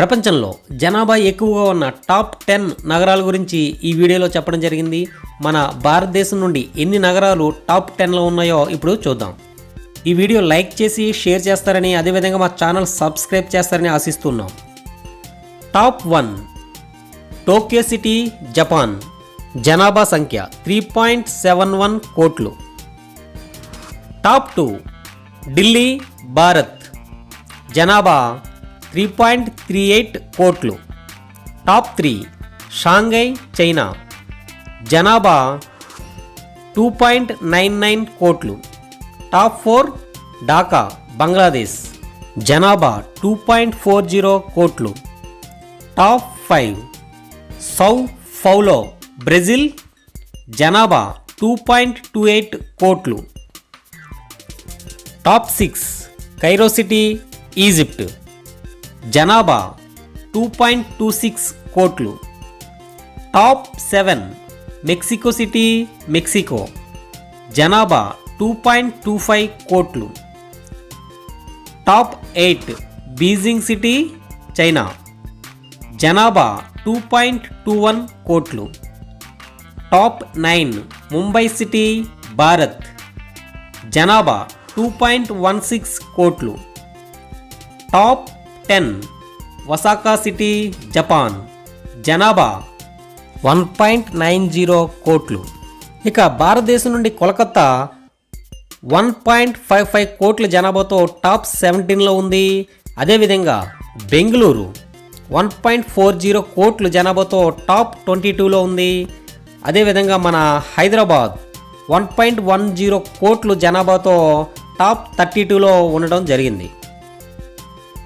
ప్రపంచంలో జనాభా ఎక్కువగా ఉన్న టాప్ టెన్ నగరాల గురించి ఈ వీడియోలో చెప్పడం జరిగింది. మన భారతదేశం నుండి ఎన్ని నగరాలు టాప్ టెన్లో ఉన్నాయో ఇప్పుడు చూద్దాం. ఈ వీడియో లైక్ చేసి షేర్ చేస్తారని అదేవిధంగా మా ఛానల్ సబ్స్క్రైబ్ చేస్తారని ఆశిస్తున్నాం. Top one Tokyo city Japan. జనాభా సంఖ్య త్రీ పాయింట్ సెవెన్ వన్ కోట్లు. Top two Delhi Bharat. జనాభా త్రీ పాయింట్ త్రీ ఎయిట్ కోట్లు. Top three Shanghai China. జనాభా టూ పాయింట్ నైన్ నైన్ కోట్లు. Top four Dhaka Bangladesh. జనాభా టూ పాయింట్ ఫోర్ జీరో కోట్లు. Top five Sao Paulo Brazil. జనాభా two point two eight కోట్లు. Top six Cairo city Egypt. జనాభా two point two six కోట్లు. Top seven Mexico city Mexico. జనాభా two point two five కోట్లు. Top eight Beijing city China. జనాభా two point two one కోట్లు. Top nine Mumbai city Bharat. జనాభా two point one six కోట్లు. Top ten. Osaka city Japan జనాభా one point nine zero కోట్లు. ఇక భారతదేశం నుండి Kolkata one point five five కోట్ల జనాభాతో టాప్ సెవెంటీన్లో ఉంది. అదేవిధంగా Bengaluru one point four zero కోట్ల జనాభాతో టాప్ ట్వంటీ టూలో ఉంది. అదేవిధంగా మన Hyderabad one point one zero కోట్లు జనాభాతో టాప్ థర్టీ టూలో ఉండడం జరిగింది.